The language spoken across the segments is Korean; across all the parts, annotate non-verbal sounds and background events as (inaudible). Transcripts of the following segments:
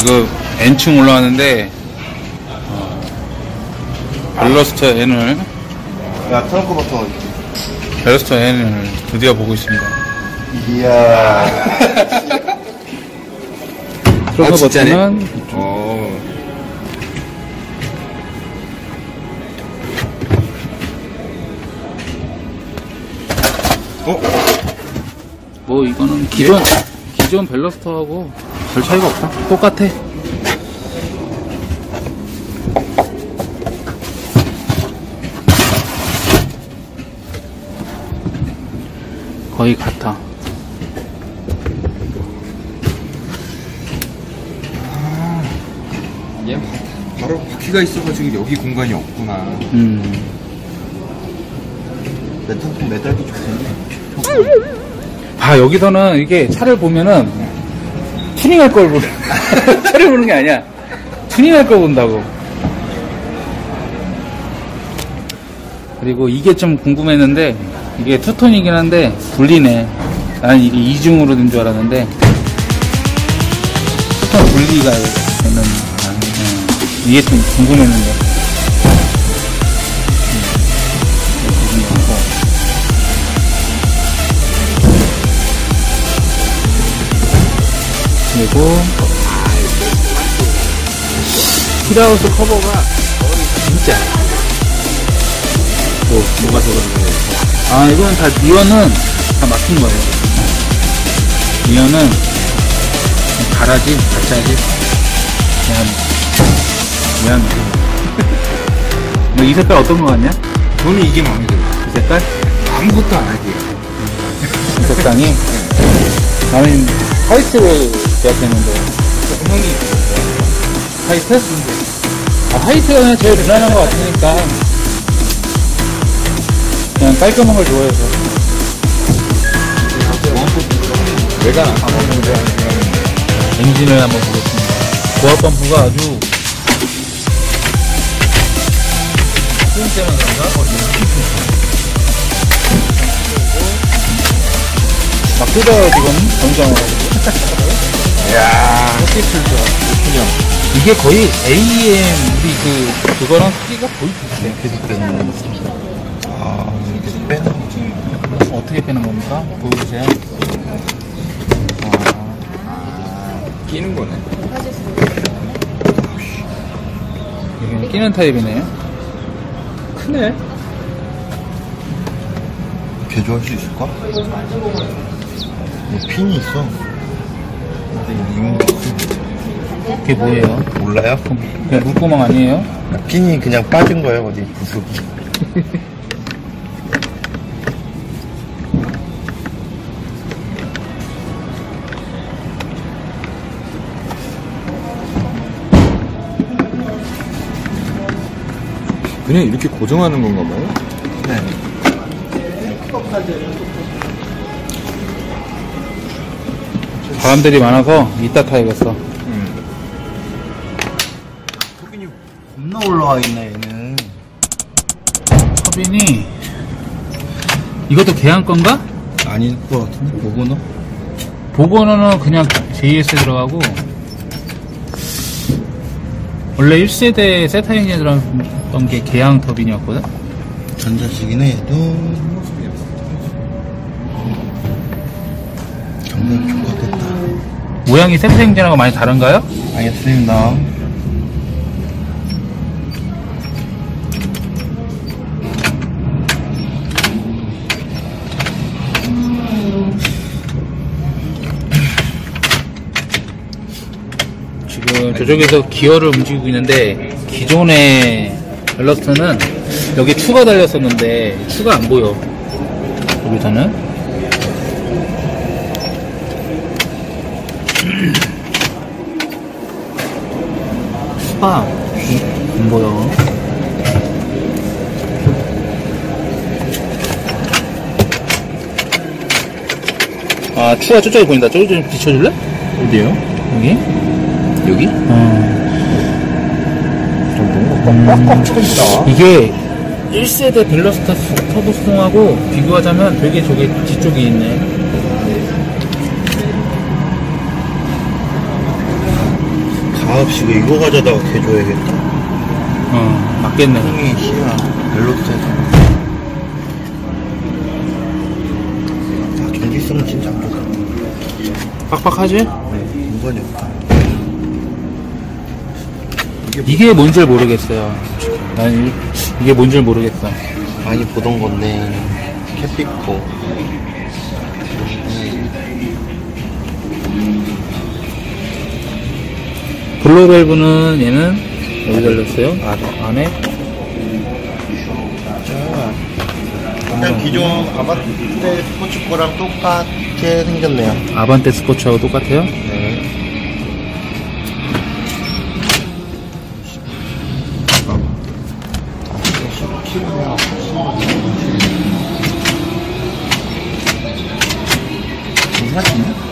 지금 N층 올라왔는데 어, 벨러스터 N을 야, 트렁크부터. 벨러스터 N을 드디어 보고 있습니다. 이야. (laughs) 트렁크 진짜네? 버튼은 어. 어? 뭐 이거는 기존 기존 벨러스터하고 별 차이가 없다. 똑같아. 거의 같아. 얘 바로 바퀴가 있어가지고 여기 공간이 없구나. 음. 메탄통 매달기 좋겠네. 아 여기서는 이게 차를 보면은 튜닝할 걸 보는 (laughs) 차를 보는 게 아니야. 튜닝할 걸 본다고. 그리고 이게 좀 궁금했는데 이게 투톤이긴 한데 분리네. 나는 이게 이중으로 된 줄 알았는데 투톤 분리가 되는 아, 음. 이게 좀 궁금했는데. 그리고. 힐하우스 커버가 진짜. 뭐 뭐가 들어갔네 아 이거는 다 니언은 다 막힌 거예요. 그냥 가라지 가짜지. 그냥 그냥 너이 색깔 어떤 거 같냐? 저는 이게 마음에 들어요. 이 색깔? 아무것도 안 할게요. 이 색상이? 나는 화이트를 계약했는데 형이 화이트? 아, 화이트가 그냥 제일 무난한 것 같으니까. 그냥 깔끔한 걸 좋아해서. 외관 안 먹는데 엔진을 한번 보겠습니다. 고압 펌프가 아주. 쓰임 때문에 그런가? 막 뜯어요, 지금. 이 (laughs) 야. 어떻게 풀죠? 이게 거의 AM, 우리 그, 그거랑 크기가 거의 비슷해. 계속 빼는. 아, 이렇게 빼는 어떻게 빼는 겁니까? 보여주세요. 끼는 거네. 이게 끼는 타입이네요. 크네. 개조할 수 있을까? 뭐 핀이 있어. 그게 뭐예요? 몰라요? 그냥 물구멍 아니에요? 핀이 그냥 빠진 거예요, 어디 구석이. 그냥 이렇게 고정하는 건가 봐요? 네. 바람들이 많아서 이따 타야겠어. 토빈이 겁나 올라와 있네, 얘는. 터빈이 이것도 계한 건가? 아닐 것 같은데, 보고는? 보고는 그냥 JS 들어가고 원래 1세대 세타 엔진에 들어갔던 게 계양 터빈이었거든? 전자식이네, 얘도. 좋겠다. 모양이 엔진하고 많이 다른가요? 알겠습니다. 지금 저쪽에서 기어를 움직이고 있는데 기존의 벨러스트는 여기 추가 달렸었는데 추가 안 보여 여기서는 추가 안 보여 아 추가 저쪽에 보인다 저기 좀 비춰줄래? 어디에요? 여기? 여기? 어. 꽉꽉 차있다. 이게 1세대 벨러스타 터보 수동하고 비교하자면 되게 저게 뒤쪽에 있네. 아홉시고 이거 가져다가 개줘야겠다. 어, 맞겠네. 형이 씨야 멜로디에서. 아, 전기성은 진짜 안 좋다. 빡빡하지? 공간이 없다. 이게 뭔지 모르겠어요. 난 이- 이게 뭔지 모르겠어. 많이 보던 건데, 캡피코. 블루밸브는 얘는 여기 달렸어요. 아, 안에 그냥 기존 아바떼 스포츠 거랑 똑같게 생겼네요. 아반떼 스코츠하고 똑같아요. 네. 괜찮네.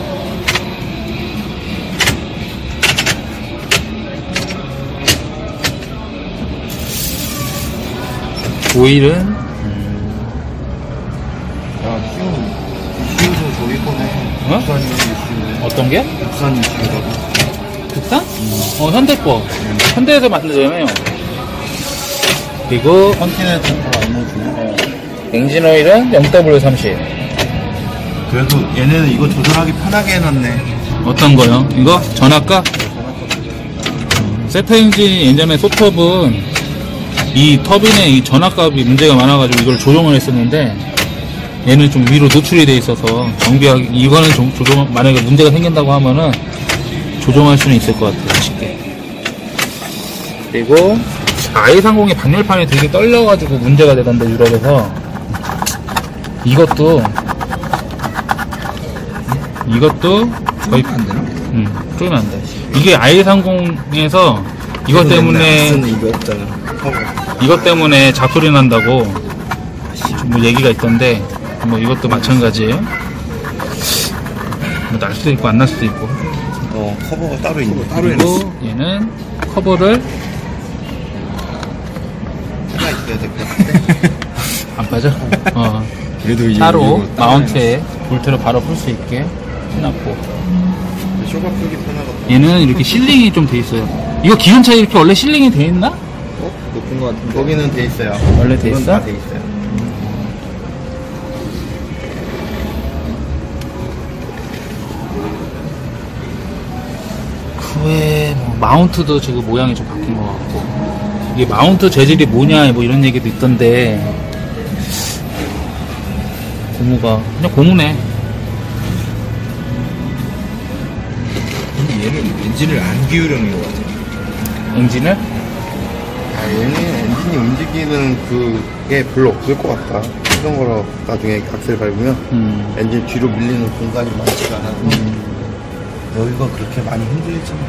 오일은 야, 쉬운, 쉬운 저기 거네. 어? 부산 이슈. 어떤 게? 부산 이슈라고. 국산? 어 현대 거. 현대에서 만들잖아요. 그리고 컨티넨탈 안 넣어주네. 엔진 오일은 0W30. 그래도 얘네는 이거 조절하기 편하게 해놨네. 어떤 거요? 이거 전압가? 세트 엔진 예전에 소톱은 이 터빈의 이 전압값이 문제가 많아가지고 이걸 조정을 했었는데 얘는 좀 위로 노출이 돼 있어서 정비하기 이거는 좀 조정 만약에 문제가 생긴다고 하면은 조정할 수는 있을 것 같아요 쉽게 그리고 i30의 방열판이 되게 떨려가지고 문제가 되던데 유럽에서 이것도 이것도 거의 안 되나? 음, 쪼이면 안 돼. 이게 i30에서 이것 때문에. 커버. 이것 때문에 잡소리 난다고 뭐 얘기가 있던데, 뭐 이것도 마찬가지예요. 뭐 날 수도 있고 안 날 수도 있고. 어, 커버가 따로 있네. 따로 해놨어. 그리고 얘는 커버를 하나 있어야 될 것 같은데. 안 빠져? 어, 그래도 따로 마운트에 볼트를 바로 풀 수 있게 해놨고. 쇼가 풀기 편하겠다. 얘는 이렇게 실링이 좀 돼 있어요. 이거 기존차에 이렇게 원래 실링이 돼 있나? 어? 높은 것 같은데. 거기는 돼 있어요. 원래 돼 있어? 다돼 있어요. 그 외에 뭐 마운트도 지금 모양이 좀 바뀐 것 같고 이게 마운트 재질이 뭐냐 뭐 이런 얘기도 있던데 고무가 그냥 고무네 얘는 엔진을 안 기울여놓은 것 같아. 엔진을 아, 얘는 엔진이 움직이는 그게 별로 없을 것 같다. 이런 거로 나중에 악셀 밟으면 음, 엔진 뒤로 밀리는 공간이 많지가 않아서 여기가 그렇게 많이 흔들리잖아.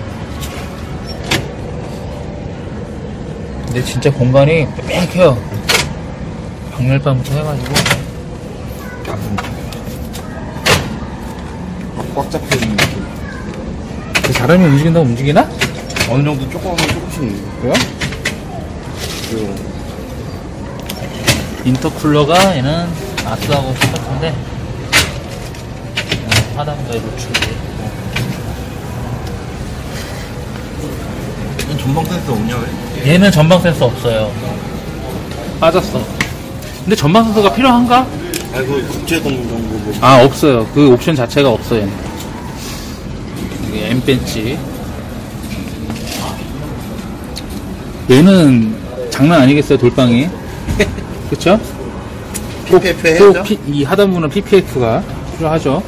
근데 진짜 공간이 빽빽해요 방열판부터 해가지고 꽉 잡혀 있는 느낌. 그 사람이 움직인다고 움직이나? 어느 정도 조금 조금씩 그래요? 그 인터쿨러가 얘는 아스하고 똑같은데 하단부에 노출이 이건 전방 센서 없냐 왜? 얘는 전방 센서 없어요. 빠졌어. 근데 전방 센서가 필요한가? 아이고 국제동 정보 뭐 아 없어요. 그 옵션 자체가 없어요. 이게 벤치. 얘는 장난 아니겠어요 돌방이. (laughs) 그쵸? PPF 꼭 해야죠? 피- 이 하단부는 PPF가 필요하죠.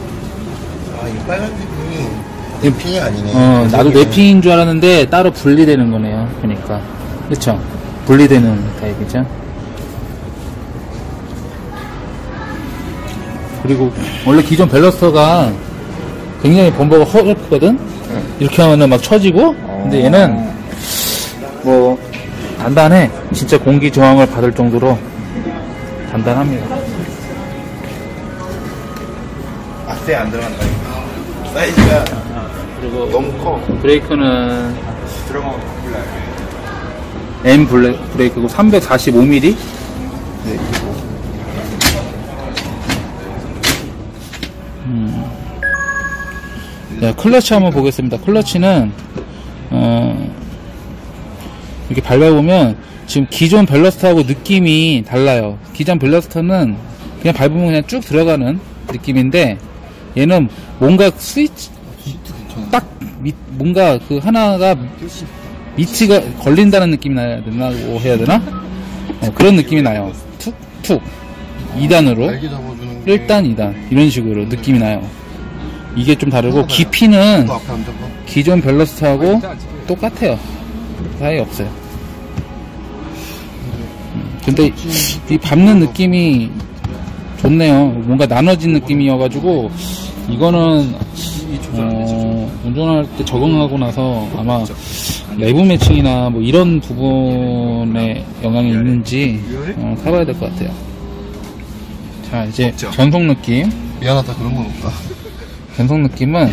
아, 이 빨간 핀이 내 핀이 아니네. 어, 나도 랩핑인 줄 알았는데 따로 분리되는 거네요. 그러니까. 그쵸? 분리되는 타입이죠. 그리고 원래 기존 밸러스터가 굉장히 범버가 허접거든? 이렇게 하면은 막 처지고, 근데 얘는 뭐 단단해. 진짜 공기 저항을 받을 정도로 단단합니다. 악셀 안 들어간다. 사이즈가 그리고 너무 커. 브레이크는 들어가면 바꿀라요. M 블레, 브레이크고 345mm 네, 그리고 네, 클러치 한번 보겠습니다. 클러치는 어, 이렇게 밟아보면 지금 기존 벨러스터하고 느낌이 달라요. 기존 벨러스터는 그냥 밟으면 그냥 쭉 들어가는 느낌인데 얘는 뭔가 스위치 딱 밑, 뭔가 그 하나가 밑이가 걸린다는 느낌이 나야 되나고 해야 되나? 어, 그런 느낌이 나요. 툭, 툭. 2단으로. 날개 잡아주는 게 1단, 2단. 이런 식으로 느낌이 나요. 이게 좀 다르고, 깊이는 기존 벨러스트하고 똑같아요. 사이 없어요. 음, 근데 이 밟는 느낌이 좋네요. 뭔가 나눠진 느낌이어가지고, 이거는, 어, 운전할 때 적응하고 나서 아마 내부 매칭이나 뭐 이런 부분에 영향이 있는지 어, 타봐야 될 것 같아요. 자, 이제. 전속 느낌. 미안하다 그런 건 없다 전속 느낌은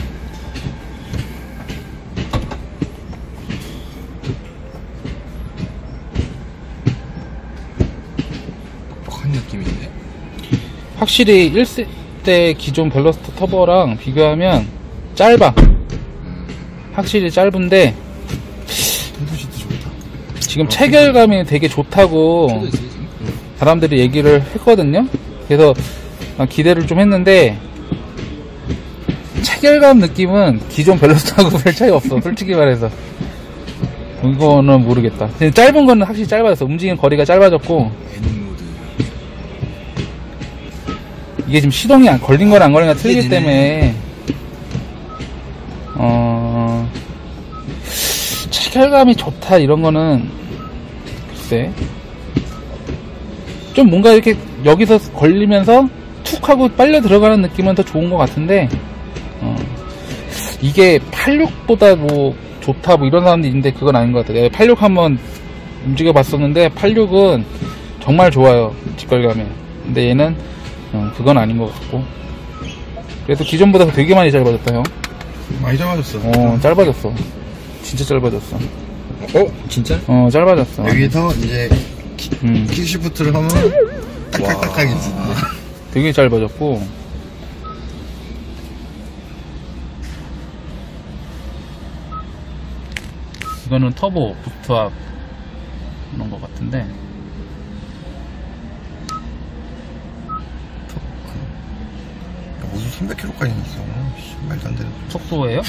퍽한 느낌인데. 확실히 1세 기존 벨러스터 터보랑 비교하면 짧아. 확실히 짧은데 지금 체결감이 되게 좋다고 사람들이 얘기를 했거든요. 그래서 아, 기대를 좀 했는데 체결감 느낌은 기존 벨러스터하고 별 차이 없어. 솔직히 말해서. 이거는 모르겠다. 짧은 거는 확실히 짧아졌어. 움직이는 거리가 짧아졌고. 이게 지금 시동이 안- 걸린 거랑 안 걸린 거랑 틀리기. 때문에 어 체결감이 좋다 이런 거는 글쎄 좀 뭔가 이렇게 여기서 걸리면서 툭 하고 빨려 들어가는 느낌은 더 좋은 것 같은데 어, 이게 86보다 뭐 좋다 뭐 이런 사람도 있는데 그건 아닌 것 같아요. 86 한번 움직여 봤었는데 86은 정말 좋아요 직걸감이. 근데 얘는 어, 그건 아닌 것 같고. 그래서 기존보다 되게 많이 짧아졌다 형. 많이 잡아줬어 어 짧아졌어. 진짜 짧아졌어. 어? 진짜? 어 짧아졌어. 여기서 이제 음, 킥시프트를 하면 딱딱딱딱이지 되게 짧아졌고. 이거는 터보 부트압 그런 것 같은데. 무슨 300km까지 있어 씨, 말도 안 되는 속도예요?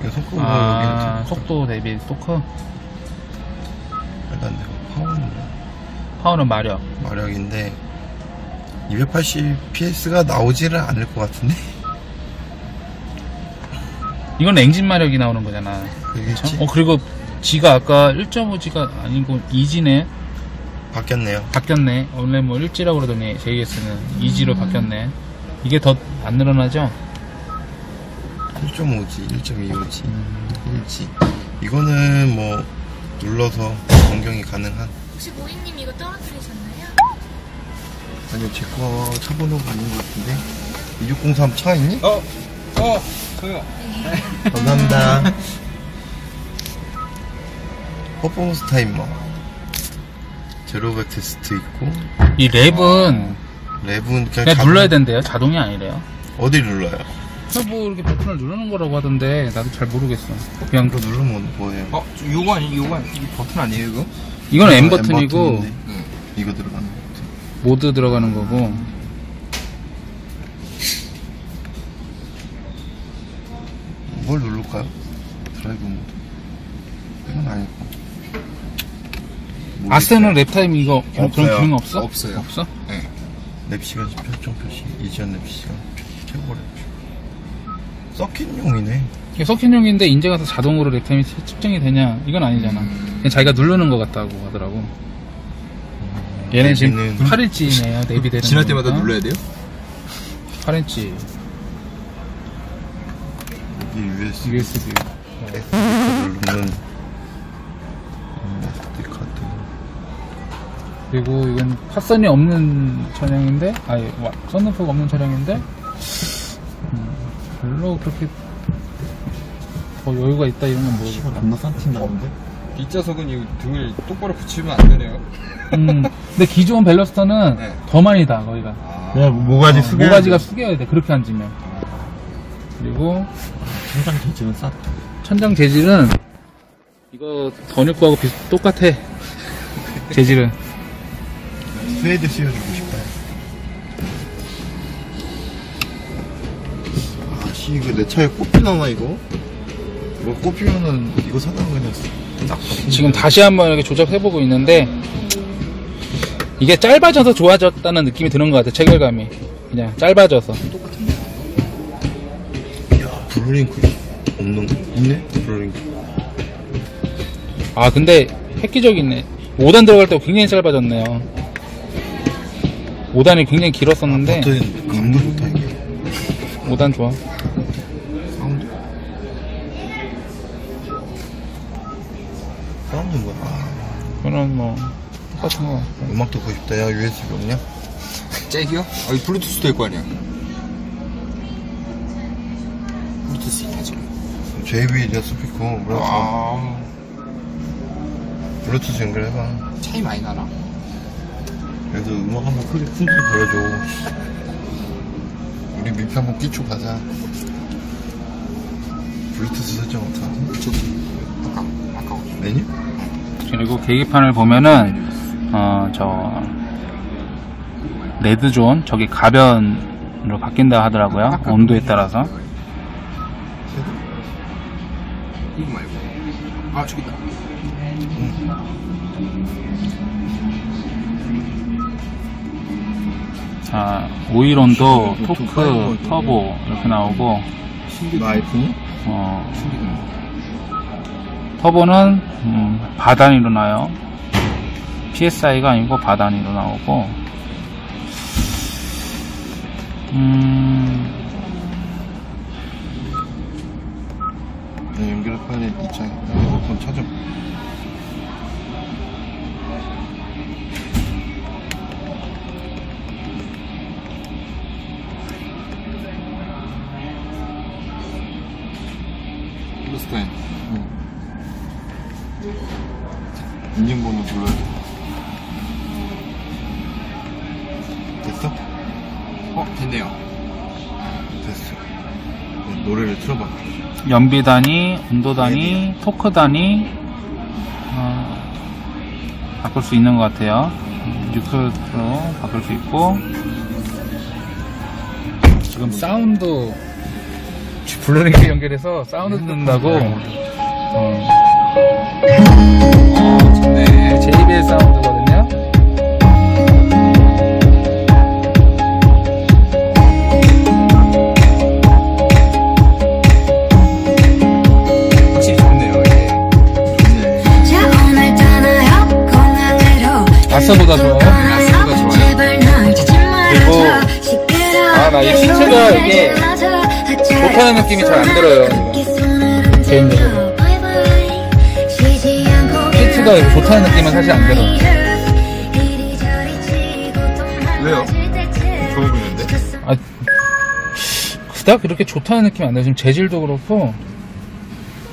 이거 속도가 아, 여기는 속도 대비 또 커. 말도 안 되고 파워는 파워는 마력. 마력인데 280 PS가 나오지를 않을 것 같은데 이건 엔진 마력이 나오는 거잖아. 그겠지 어, 그리고 G가 아까 1.5G가 아니고 2G네. 바뀌었네요 바뀌었네. 원래 뭐 1G라고 그러더니 JS는 2G로 바뀌었네. 이게 더 안 늘어나죠? 1.5G, 1.25G, 1G 이거는 뭐 눌러서 변경이 가능한 혹시 고객님 이거 떨어뜨리셨나요? 아니요 제거 차번호가 아닌 것 같은데 2603 차 있니? 어? 어? 저요. 감사합니다 (laughs) 퍼포먼스 타이머 제로베 테스트 있고 이 랩은 랩은 그냥, 그냥 자동- 눌러야 된대요. 자동이 아니래요. 어디 눌러요? 그냥 뭐 이렇게 버튼을 누르는 거라고 하던데 나도 잘 모르겠어. 그냥 이거 누르면 뭐예요? 어? 저 요거 아니, 요거 아니, 이 버튼 아니에요, 이거? 이건 M 이거 버튼이고 버튼인데. 이거 들어가는 버튼 모드 들어가는 거고 뭘 누를까요? 드라이브 모드 이건 아니고. 아스는 랩타임 이거 그런 없어요. 기능 없어? 없어요. 없어? 랩 시간 표정 표시 이전 랩 시간 최고 랩 서킷용이네 이게 서킷용인데 인제 가 서 자동으로 랩타임이 측- 측정이 되냐? 이건 아니잖아. 그냥 자기가 누르는 것 같다고 하더라고. 얘는 지금 내비는- 8인치네요. 내비되는 (laughs) 지날 때마다 거니까. 눌러야 돼요? 8인치 여기 USB USB. 누르는 그리고 이건 파선이 없는 차량인데, 아니, 와, 썬루프가 없는 차량인데, 음, 별로 그렇게 더 여유가 있다 이런 건 모르겠다. 겁나 싼팀 나오는데? 뒷좌석은 이 등을 똑바로 붙이면 안 되네요. 음, 근데 기존 벨러스터는 네. 더 많이 다, 거기가. 아. 야 모가지 어, 모가지가 숙여야 돼, 그렇게 앉으면. 그리고, 천장 재질은 쌌다 천장 재질은 이거 더뉴 거하고 비슷 똑같아 재질은 스웨이드 씌워주고 싶다. 아씨, 이거 내 차에 꼽히나나, 이거? 이거 꼽히면은 이거 사다가 그냥 딱. 지금 다시 한번 이렇게 조작해보고 있는데 이게 짧아져서 좋아졌다는 느낌이 드는 것 같아 체결감이 그냥 짧아져서 야, 블루링크 없는 거? 있네? 블루링크. 아 근데 획기적이네 5단 들어갈 때 굉장히 짧아졌네요 5단이 굉장히 길었었는데 버튼 감도 좋다, 이게. 5단 좋아 사운드. 사운드 뭐야? 아, 그거는 뭐 똑같은 거 같아 음악 듣고 싶다. 야, USB 없냐? 잭이요? 아, 이 블루투스 될 거 아니야. 블루투스 있냐, 지금? JBL 스피커. 뭐야? 아, 블루투스 연결해봐. 차이 많이 나나? 그래도 음악 한번 크게 쿵쿵 걸어줘. 우리 믹스 한번 끼고 가자. 블루투스 설정 어떡하지? 저기, 아까, 아까 메뉴? 그리고 계기판을 보면은 어 저 레드존 저기 가변으로 바뀐다 하더라고요 온도에 따라서 이거 말고. 아, 저기다. 자 오일 온도 토크 터보 이렇게 나오고 나 아이폰이? 어, 터보는 음, 바단위로 나요. PSI가 아니고 바단위로 나오고 음, 네, 연결 파일에 있자. 핸드폰 찾아. 블루스타인. 인증번호 불러야 돼. 됐어? 어, 됐네요. 됐어. 네, 노래를 틀어봐. 연비 단위, 온도 단위, 토크 단위 어, 바꿀 수 있는 것 같아요. 6kg로 바꿀 수 있고 지금 사운드 블루링크 연결해서 사운드 듣는다고 어, 어, 좋네. JBL 사운드거든요. 확실히 좋네요, 이게. 아싸보다 좋아요. 아싸보다 좋아요. 제발 날 잊지 말아줘 아, 나이 시트가 이게 좋다는 느낌이 잘 안 들어요. 개인적으로. 시트가 좋다는 느낌은 사실 안 들어. 왜요? 좋아 보이는데? 아, 그닥 그렇게 좋다는 느낌이 안 들어. 지금 재질도 그렇고.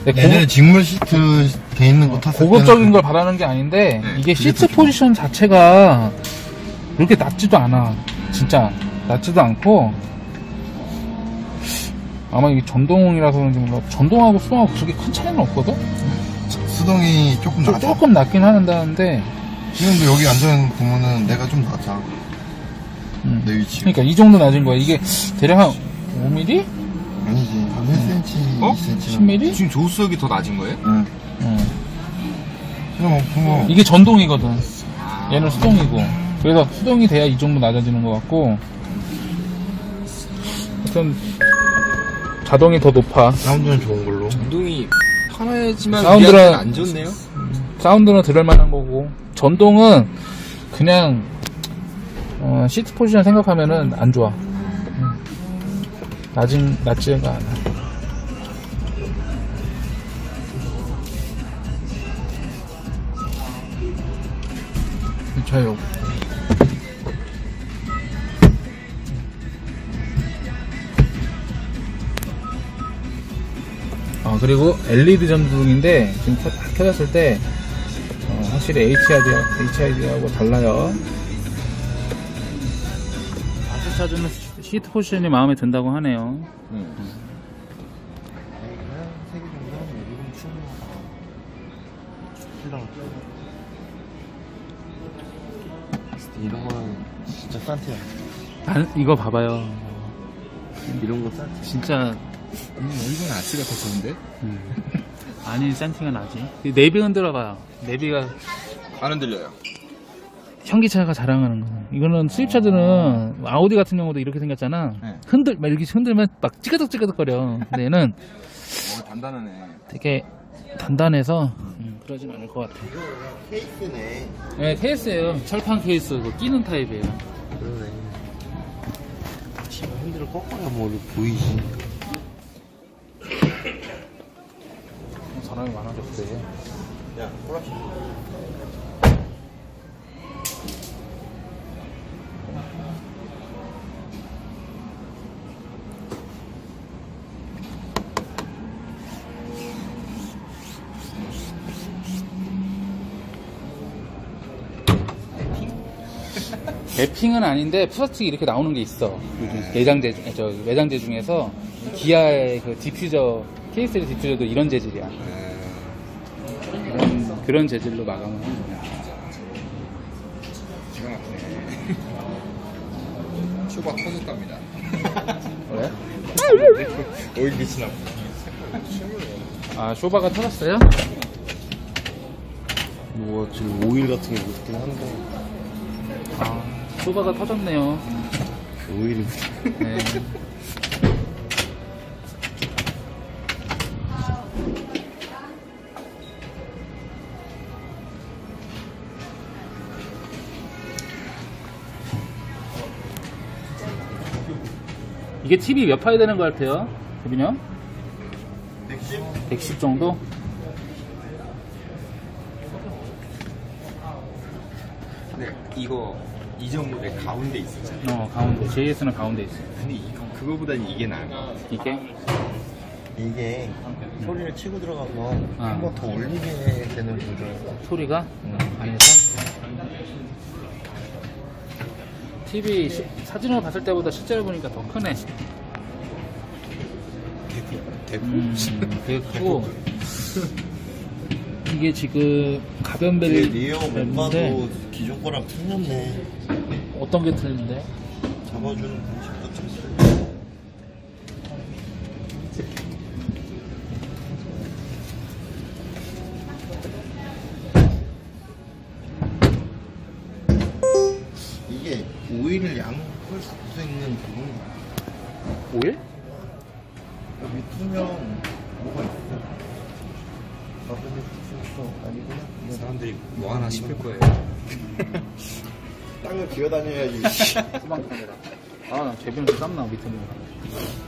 근데 예전에 고급, 직물 시트 돼 있는 거 탔을 고급적인 때는 걸 바라는 게 아닌데, 네, 이게 시트 더 포지션 자체가 그렇게 낮지도 않아. 진짜. 낮지도 않고, 아마 이게 전동이라서 그런지 몰라. 전동하고 수동하고 그렇게 큰 차이는 없거든? 수동이 조금 좀, 낮아. 조금 낮긴 하는데, 지금도 여기 앉아 보면은 내가 좀 낮아. 음. 내 위치. 그러니까 이 정도 낮은 거야. 이게 대략 한 5mm? 아니지. 한 1cm, 어? 2cm. 10mm? 지금 조수석이 더 낮은 거예요? 응. 응. 그냥 뭐, 보면 이게 전동이거든. 아, 얘는 수동이고. 그래서 수동이 돼야 이 정도 낮아지는 것 같고. 하여튼, 자동이 더 높아. 사운드는 좋은 걸로. 운동이 편하지만 우리한테는 안 좋네요. 사운드는 들을 만한 거고. 전동은 그냥, 어, 시트 포지션 생각하면은 안 좋아. 음. 낮은, 낮지가 않아. 저요. 그리고 LED 전등인데 지금 켜, 켜졌을 때 어, 확실히 HID, 하고 달라요 다시 찾으면 시트 포지션이 마음에 든다고 하네요 응. 이런 거는 진짜 싼티야. 이거 봐봐요. 이런 거 싼티. 진짜 음, 이건 아스가 더 좋은데? 아니 센팅은 나지. 이 내비 흔들어봐요. 내비가 안 흔들려요. 현기차가 자랑하는 거. 이거는 수입차들은 아우디 같은 경우도 이렇게 생겼잖아. 네. 흔들 막 이렇게 흔들면 막 찌그덕 찌그덕거려. 근데 얘는 어, 단단하네. 되게 단단해서 음, 그러진 않을 것 같아. 케이스네. 네, 케이스예요. 철판 케이스, 그 끼는 타입이에요. 그러네. 지금 핸들을 꺾어야 뭐 보이지. 사람이 많아졌어요. 야, 호라시. 랩핑은 아닌데 플라스틱이 이렇게 나오는 게 있어. 내장재 중, 저 외장재 중에서 기아의 그 디퓨저 케이스 디퓨저도 이런 재질이야. 그런 재질로 마감을 하는 거야. 기가 막히네. 쇼바 터졌답니다. 왜? 오일 미치나 아 쇼바가 터졌어요? 뭐, 지금 오일 같은 게 묻긴 한데. 아 쇼바가 터졌네요. 오일이. 네. 이게 TV 몇 파이 되는 것 같아요? 대빈이 형? 110? 110 정도? 근데 이거 이 정도의 가운데 있었잖아. 어 가운데 JS는 가운데 있어 근데 이거 그거보다는 이게 나아. 이게? 이게 소리를 치고 들어가서 아. 한번 더 올리게 되는 구조예요. 소리가 안에서 TV 시- 사진으로 봤을 때보다 실제로 보니까 더 크네. 대구. 음, 되게 크고 (laughs) 이게 지금 가변벨 리어 멤버도 기존 거랑 틀렸네. 어떤 게 틀린데? 잡아주는 방식 오일을 양할 수 있는 부분 오일? 여기 투명 뭐가 있어? 러블리 픽스 아니구나. 사람들이 뭐 하나 싶을 거예요. 땅을 기어다녀야지. (laughs) 수방 카메라. 아, 나 제비는 땀나 밑에 보면.